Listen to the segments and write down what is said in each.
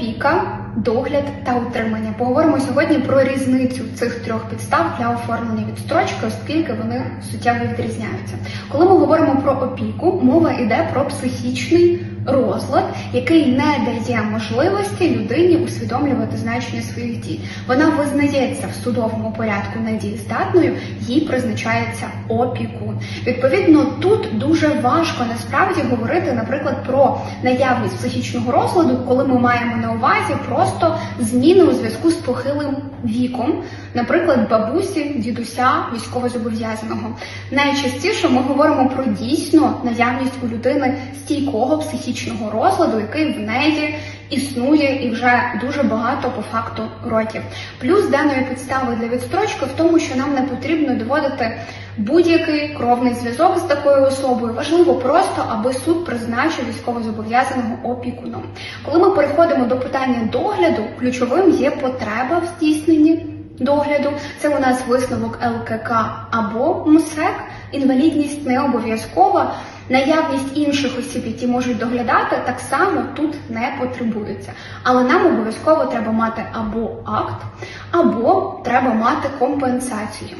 опіка, догляд та утримання. Поговоримо сьогодні про різницю цих трьох підстав для оформлення відстрочки, оскільки вони суттєво відрізняються. Коли ми говоримо про опіку, мова йде про психічний розлад, який не дає можливості людині усвідомлювати значення своїх дій. Вона визнається в судовому порядку недієздатною, їй призначається опікун. Відповідно, тут дуже важко насправді говорити, наприклад, про наявність психічного розладу, коли ми маємо на увазі просто зміни у зв'язку з похилим віком, наприклад, бабусі, дідуся, військовозобов'язаного. Найчастіше ми говоримо про дійсно наявність у людини стійкого психічного розладу, який в неї існує і вже дуже багато по факту років. Плюс даної підстави для відстрочки в тому, що нам не потрібно доводити будь-який кровний зв'язок з такою особою. Важливо просто, аби суд призначив військовозобов'язаного опікуном. Коли ми переходимо до питання догляду, ключовим є потреба в здійсненні догляду. Це у нас висновок ЛКК або МСЕК. Інвалідність не обов'язкова. Наявність інших осіб, які можуть доглядати, так само тут не потребується. Але нам обов'язково треба мати або акт, або треба мати компенсацію.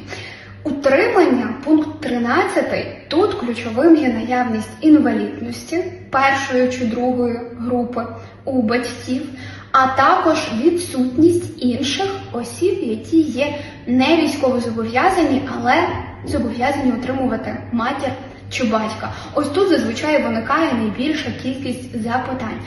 Утримання, пункт 13, тут ключовим є наявність інвалідності першої чи другої групи у батьків, а також відсутність інших осіб, які є не військово зобов'язані, але зобов'язані утримувати матір чи батька. Ось тут зазвичай виникає найбільша кількість запитань.